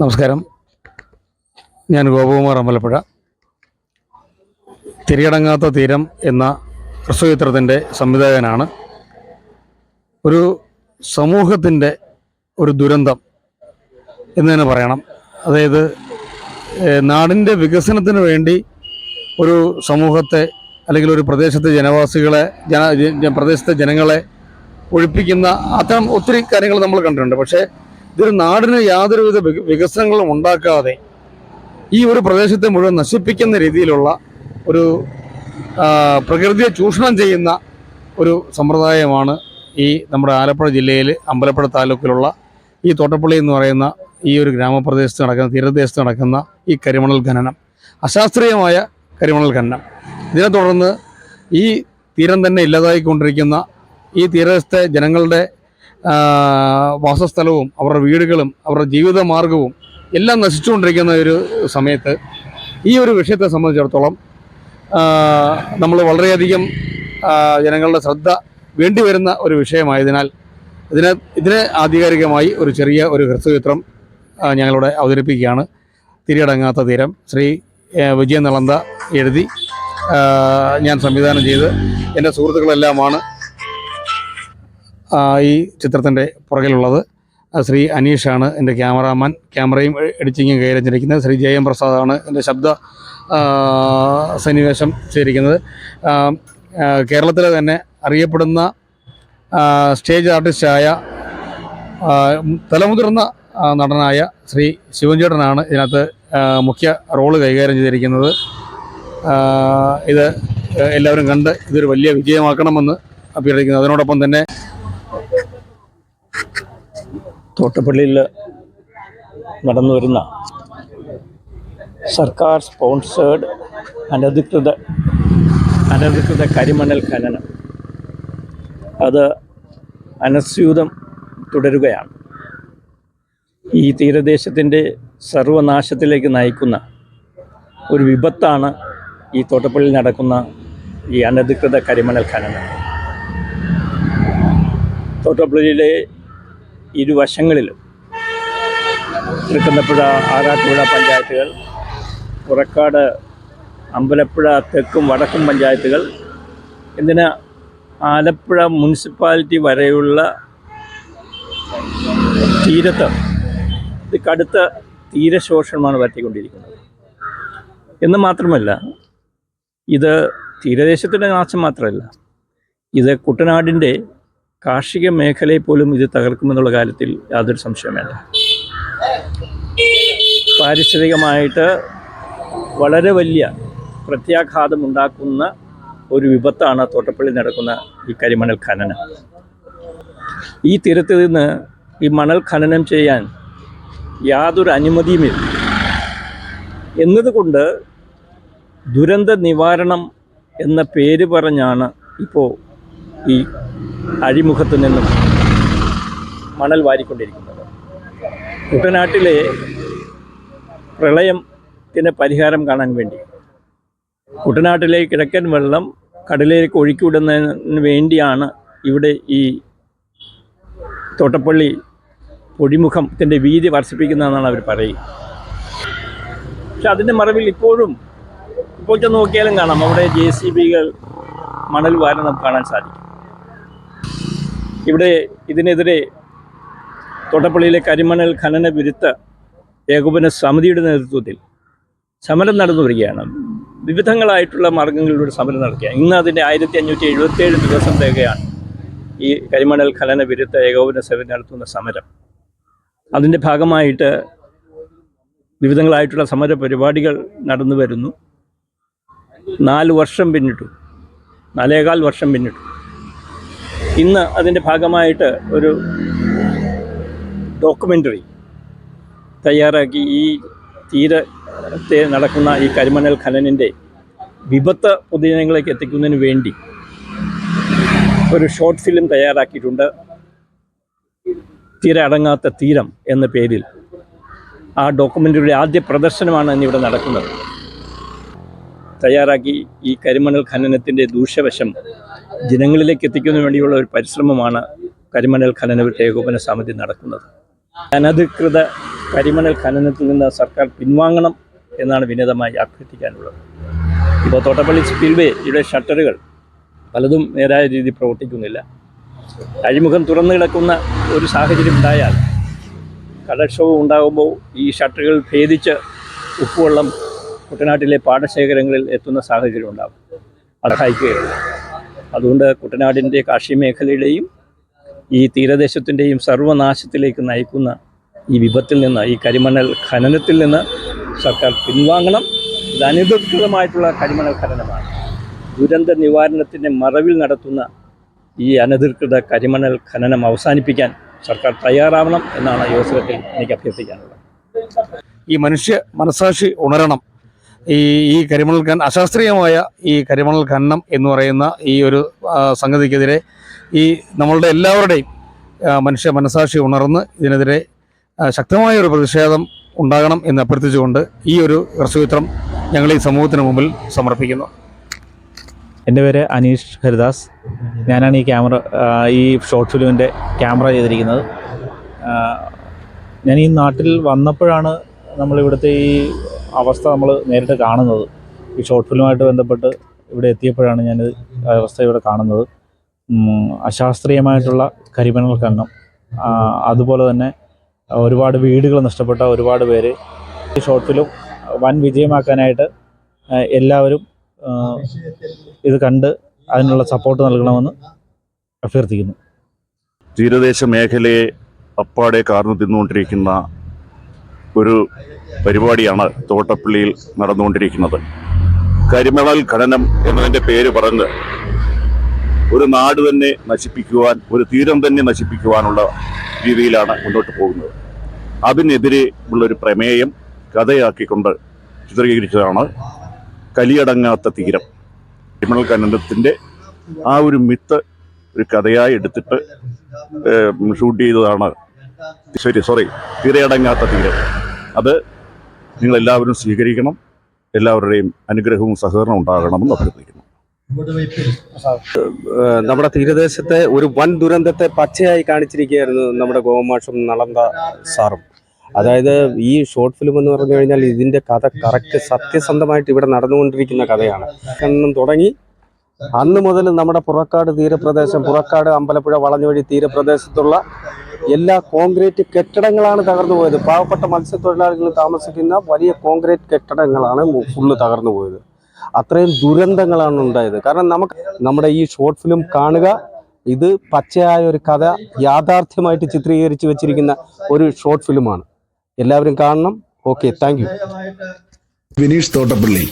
നമസ്കാരം. ഞാൻ ഗോപകുമാർ അമ്പലപ്പുഴ. തിരിയടങ്ങാത്ത തീരം എന്ന ഹ്രസ്വചിത്രത്തിന്റെ സംവിധായകനാണ്. ഒരു സമൂഹത്തിന്റെ ഒരു ദുരന്തം എന്ന് തന്നെ പറയണം. അതായത് നാടിന്റെ വികസനത്തിന് വേണ്ടി ഒരു സമൂഹത്തെ അല്ലെങ്കിൽ ഒരു പ്രദേശത്തെ ജനവാസികളെ ജന പ്രദേശത്തെ ജനങ്ങളെ ഒഴിപ്പിക്കുന്ന അത്തരം ഒത്തിരി കാര്യങ്ങൾ നമ്മൾ കണ്ടിട്ടുണ്ട്. പക്ഷേ ഇതൊരു നാടിന് യാതൊരുവിധ വിക- വികസനങ്ങളും ഉണ്ടാക്കാതെ ഈ ഒരു പ്രദേശത്തെ മുഴുവൻ നശിപ്പിക്കുന്ന രീതിയിലുള്ള ഒരു പ്രകൃതിയെ ചൂഷണം ചെയ്യുന്ന ഒരു സമ്പ്രദായമാണ് ഈ നമ്മുടെ ആലപ്പുഴ ജില്ലയിൽ അമ്പലപ്പുഴ താലൂക്കിലുള്ള ഈ തോട്ടപ്പള്ളി എന്ന് പറയുന്ന ഈ ഒരു ഗ്രാമപ്രദേശത്ത് നടക്കുന്ന തീരദേശത്ത് നടക്കുന്ന ഈ കരിമണൽ ഖനനം. അശാസ്ത്രീയമായ കരിമണൽ ഖനനം. ഇതിനെ തുടർന്ന് ഈ തീരം തന്നെ ഇല്ലാതായിക്കൊണ്ടിരിക്കുന്ന ഈ തീരദേശത്തെ ജനങ്ങളുടെ വാസസ്ഥലവും അവരുടെ വീടുകളും അവരുടെ ജീവിത മാർഗവും എല്ലാം നശിച്ചുകൊണ്ടിരിക്കുന്ന ഒരു സമയത്ത് ഈ ഒരു വിഷയത്തെ സംബന്ധിച്ചിടത്തോളം നമ്മൾ വളരെയധികം ജനങ്ങളുടെ ശ്രദ്ധ വേണ്ടിവരുന്ന ഒരു വിഷയമായതിനാൽ ഇതിനെ ഇതിനെ ആധികാരികമായി ഒരു ചെറിയ ഒരു ഹ്രസ്വചിത്രം ഞങ്ങളിവിടെ അവതരിപ്പിക്കുകയാണ്. തിരിയടങ്ങാത്ത തീരം. ശ്രീ വിജയ നളന്ത എഴുതി ഞാൻ സംവിധാനം ചെയ്ത് എന്റെ സുഹൃത്തുക്കളെല്ലാമാണ് ഈ ചിത്രത്തിന്റെ പുറകിലുള്ളത്. ശ്രീ അനീഷാണ് എന്റെ ക്യാമറാമാൻ. ക്യാമറയും എഡിറ്റിങ്ങും കൈവരിച്ചിരിക്കുന്നത് ശ്രീ ജയം പ്രസാദാണ് എന്റെ ശബ്ദ സന്നിവേശം ചെയ്തിരിക്കുന്നത്. കേരളത്തിലെ തന്നെ അറിയപ്പെടുന്ന സ്റ്റേജ് ആർട്ടിസ്റ്റായ തലമുതിർന്ന നടനായ ശ്രീ ശിവൻചേട്ടനാണ് ഇതിനകത്ത് മുഖ്യ റോൾ കൈകാര്യം ചെയ്തിരിക്കുന്നത്. ഇത് എല്ലാവരും കണ്ട് ഇതൊരു വലിയ വിജയമാക്കണമെന്ന് അഭ്യർത്ഥിക്കുന്നു. അതിനോടൊപ്പം തന്നെ തോട്ടപ്പള്ളിയിൽ നടന്നു വരുന്ന സർക്കാർ സ്പോൺസേഡ് അനധികൃത അനധികൃത കരിമണൽ ഖനനം. അത് അനസ്യൂതം തുടരുകയാണ്. ഈ തീരദേശത്തിന്റെ സർവനാശത്തിലേക്ക് നയിക്കുന്ന ഒരു വിപത്താണ് ഈ തോട്ടപ്പള്ളിയിൽ നടക്കുന്ന ഈ അനധികൃത കരിമണൽ ഖനനം. തോട്ടപ്പള്ളിയിലെ ഇരുവശങ്ങളിലും തൃക്കുന്നപ്പുഴ ആറാട്ടുപുഴ പഞ്ചായത്തുകൾ പുറക്കാട് അമ്പലപ്പുഴ തെക്കും വടക്കും പഞ്ചായത്തുകൾ എന്തിന് ആലപ്പുഴ മുനിസിപ്പാലിറ്റി വരെയുള്ള തീരത്ത് ഇത് കടുത്ത തീരശോഷണമാണ് പറ്റിക്കൊണ്ടിരിക്കുന്നത് എന്ന് മാത്രമല്ല ഇത് തീരദേശത്തിന്റെ നാശം മാത്രമല്ല ഇത് കുട്ടനാടിന്റെ കാർഷിക മേഖലയെ പോലും ഇത് തകർക്കുമെന്നുള്ള കാര്യത്തിൽ യാതൊരു സംശയം വേണ്ട. പാരിസ്ഥിതികമായിട്ട് വളരെ വലിയ പ്രത്യാഘാതം ഉണ്ടാക്കുന്ന ഒരു വിപത്താണ് തോട്ടപ്പള്ളി നടക്കുന്ന ഈ കരിമണൽ ഖനനം. ഈ തീരത്ത് നിന്ന് ഈ മണൽ ഖനനം ചെയ്യാൻ യാതൊരു അനുമതിയുമില്ല. എന്നതുകൊണ്ട് ദുരന്ത നിവാരണം എന്ന പേര് പറഞ്ഞാണ് ഇപ്പോൾ ഈ അഴിമുഖത്ത് നിന്നും മണൽ വാരിക്കൊണ്ടിരിക്കുന്നത്. കുട്ടനാട്ടിലെ പ്രളയത്തിന് പരിഹാരം കാണാൻ വേണ്ടി. കുട്ടനാട്ടിലെ കിഴക്കൻ വെള്ളം കടലിലേക്ക് ഒഴുക്കിവിടുന്നതിന് വേണ്ടിയാണ് ഇവിടെ ഈ തോട്ടപ്പള്ളി പൊടിമുഖത്തിന്റെ വീതി വർദ്ധിപ്പിക്കുന്നതെന്നാണ് അവർ പറയുക പക്ഷെ അതിന്റെ മറവിൽ ഇപ്പോഴും ഇപ്പോൾ ചെന്ന് നോക്കിയാലും കാണാം. അവിടെ ജെ സി ബികൾ മണൽ വാരണം കാണാൻ സാധിക്കും. ഇവിടെ ഇതിനെതിരെ തോട്ടപ്പള്ളിയിലെ കരിമണൽ ഖനന വിരുദ്ധ ഏകോപന സമിതിയുടെ നേതൃത്വത്തിൽ സമരം നടന്നു വരികയാണ് വിവിധങ്ങളായിട്ടുള്ള മാർഗങ്ങളിലൂടെ സമരം നടക്കുക. ഇന്ന് അതിന്റെ ആയിരത്തി അഞ്ഞൂറ്റി എഴുപത്തേഴ് ദിവസം തികയാണ് ഈ കരിമണൽ ഖനന വിരുദ്ധ ഏകോപന സമിതി നടത്തുന്ന സമരം. അതിന്റെ ഭാഗമായിട്ട് വിവിധങ്ങളായിട്ടുള്ള സമര പരിപാടികൾ നടന്നു വരുന്നു. നാല് വർഷം പിന്നിട്ടു. നാലേകാൽ വർഷം പിന്നിട്ടു. ഇന്ന് അതിന്റെ ഭാഗമായിട്ട് ഒരു ഡോക്യുമെന്ററി തയ്യാറാക്കി ഈ തീരത്തെ നടക്കുന്ന ഈ കരിമണൽ ഖനനിന്റെ വിപത്ത് പൊതുജനങ്ങളിലേക്ക് എത്തിക്കുന്നതിന് വേണ്ടി ഒരു ഷോർട്ട് ഫിലിം തയ്യാറാക്കിയിട്ടുണ്ട്. തീരെ അടങ്ങാത്ത തീരം എന്ന പേരിൽ ആ ഡോക്യുമെന്ററിയുടെ ആദ്യ പ്രദർശനമാണ് ഇന്നിവിടെ നടക്കുന്നത്. തയ്യാറാക്കി ഈ കരിമണൽ ഖനനത്തിന്റെ ദൂഷ്യവശം ജനങ്ങളിലേക്ക് എത്തിക്കുന്നതിന് വേണ്ടിയുള്ള ഒരു പരിശ്രമമാണ് കരിമണൽ ഖനന ഏകോപന സമിതി നടക്കുന്നത്. അനധികൃത കരിമണൽ ഖനനത്തിൽ നിന്ന് സർക്കാർ പിൻവാങ്ങണം എന്നാണ് വിനീതമായി അഭ്യർത്ഥിക്കാനുള്ളത് ഇപ്പോൾ തോട്ടപ്പള്ളി സ്പിൽവേ ഇവിടെ ഷട്ടറുകൾ പലതും നേരായ രീതിയിൽ പ്രവർത്തിക്കുന്നില്ല. അഴിമുഖം തുറന്നു കിടക്കുന്ന ഒരു സാഹചര്യം ഉണ്ടായാൽ കടൽക്ഷോഭം ഉണ്ടാകുമ്പോൾ ഈ ഷട്ടറുകൾ ഭേദിച്ച് ഉപ്പുവെള്ളം കുട്ടനാട്ടിലെ പാടശേഖരങ്ങളിൽ എത്തുന്ന സാഹചര്യം ഉണ്ടാകും. അത് സഹായിക്കുകയില്ല. അതുകൊണ്ട് കുട്ടനാടിന്റെ കാർഷിക മേഖലയുടെയും ഈ തീരദേശത്തിന്റെയും സർവനാശത്തിലേക്ക് നയിക്കുന്ന ഈ വിപത്തിൽ നിന്ന് ഈ കരിമണൽ ഖനനത്തിൽ നിന്ന് സർക്കാർ പിൻവാങ്ങണം. ഇത് അനധികൃതമായിട്ടുള്ള കരിമണൽ ഖനനമാണ്. ദുരന്ത നിവാരണത്തിന്റെ മറവിൽ നടത്തുന്ന ഈ അനധികൃത കരിമണൽ ഖനനം അവസാനിപ്പിക്കാൻ സർക്കാർ തയ്യാറാവണം എന്നാണ് ഈ എനിക്ക് അഭ്യർത്ഥിക്കാനുള്ളത്. ഈ മനുഷ്യ മനസാക്ഷി ഉണരണം ഈ ഈ കരിമണൽ ഖനനം അശാസ്ത്രീയമായ ഈ കരിമണൽ ഖനനം എന്ന് പറയുന്ന ഈ ഒരു സംഗതിക്കെതിരെ ഈ നമ്മളുടെ എല്ലാവരുടെയും മനുഷ്യ മനസാക്ഷി ഉണർന്ന് ഇതിനെതിരെ ശക്തമായ ഒരു പ്രതിഷേധം ഉണ്ടാകണം എന്ന് അഭ്യർത്ഥിച്ചുകൊണ്ട് ഈ ഒരു ഹ്രസ്വചിത്രം ഞങ്ങൾ ഈ സമൂഹത്തിന് മുമ്പിൽ സമർപ്പിക്കുന്നു. എന്റെ പേര് അനീഷ് ഹരിദാസ്. ഞാനാണ് ഈ ക്യാമറ ഈ ഷോർട്ട് ഫിലിമിന്റെ ക്യാമറ ചെയ്തിരിക്കുന്നത്. ഞാൻ ഈ നാട്ടിൽ വന്നപ്പോഴാണ് നമ്മളിവിടുത്തെ ഈ അവസ്ഥ നമ്മൾ നേരിട്ട് കാണുന്നത്. ഈ ഷോർട്ട് ഫിലിമായിട്ട് ബന്ധപ്പെട്ട് ഇവിടെ എത്തിയപ്പോഴാണ് ഞാൻ അവസ്ഥ ഇവിടെ കാണുന്നത്. അശാസ്ത്രീയമായിട്ടുള്ള കരിമണൽ കണ്ണം അതുപോലെ തന്നെ ഒരുപാട് വീടുകൾ നഷ്ടപ്പെട്ട ഒരുപാട് പേര് ഈ ഷോർട്ട് ഫിലിം വൻ വിജയമാക്കാനായിട്ട് എല്ലാവരും ഇത് കണ്ട് അതിനുള്ള സപ്പോർട്ട് നൽകണമെന്ന് അഭ്യർത്ഥിക്കുന്നു. തീരദേശ മേഖലയെ അപ്പാടെ കാർന്നു തിന്നുകൊണ്ടിരിക്കുന്ന ഒരു പരിപാടിയാണ് തോട്ടപ്പള്ളിയിൽ നടന്നുകൊണ്ടിരിക്കുന്നത്. കരിമണൽ ഖനനം എന്നതിന്റെ പേര് പറഞ്ഞ് ഒരു നാട് തന്നെ നശിപ്പിക്കുവാൻ ഒരു തീരം തന്നെ നശിപ്പിക്കുവാനുള്ള രീതിയിലാണ് മുന്നോട്ട് പോകുന്നത്. അതിനെതിരെ ഉള്ളൊരു പ്രമേയം കഥയാക്കിക്കൊണ്ട് ചിത്രീകരിച്ചതാണ് കലിയടങ്ങാത്ത തീരം. കരിമണൽ ഖനനത്തിന്റെ ആ ഒരു മിത്ത് ഒരു കഥയായി എടുത്തിട്ട് ഷൂട്ട് ചെയ്തതാണ്. ശരി സോറി തീരയടങ്ങാത്ത തീരം. അത് നിങ്ങളെല്ലാവരും സ്വീകരിക്കണം എല്ലാവരുടെയും അനുഗ്രഹവും സഹകരണവും ഉണ്ടാകണമെന്ന് അഭ്യർത്ഥിക്കുന്നു. നമ്മുടെ തീരദേശത്തെ ഒരു വൻ ദുരന്തത്തെ പച്ചയായി കാണിച്ചിരിക്കുകയായിരുന്നു നമ്മുടെ ഗോമാഷും നളന്ത സാറും. അതായത് ഈ ഷോർട്ട് ഫിലിം എന്ന് പറഞ്ഞു കഴിഞ്ഞാൽ ഇതിന്റെ കഥ കറക്റ്റ് സത്യസന്ധമായിട്ട് ഇവിടെ നടന്നുകൊണ്ടിരിക്കുന്ന കഥയാണ്. എന്നും തുടങ്ങി. അന്ന് മുതൽ നമ്മുടെ പുറക്കാട് തീരപ്രദേശം പുറക്കാട് അമ്പലപ്പുഴ വളഞ്ഞുവഴി തീരപ്രദേശത്തുള്ള എല്ലാ കോൺക്രീറ്റ് കെട്ടിടങ്ങളാണ് തകർന്നു പോയത്. പാവപ്പെട്ട മത്സ്യത്തൊഴിലാളികൾ താമസിക്കുന്ന വലിയ കോൺക്രീറ്റ് കെട്ടിടങ്ങളാണ് ഫുള്ള് തകർന്നു പോയത്. അത്രയും ദുരന്തങ്ങളാണ് ഉണ്ടായത്. കാരണം നമുക്ക് നമ്മുടെ ഈ ഷോർട്ട് ഫിലിം കാണുക ഇത് പച്ചയായ ഒരു കഥ യാഥാർത്ഥ്യമായിട്ട് ചിത്രീകരിച്ച് വെച്ചിരിക്കുന്ന ഒരു ഷോർട്ട് ഫിലിമാണ് എല്ലാവരും കാണണം. Okay thank you Vineesh Thottappally.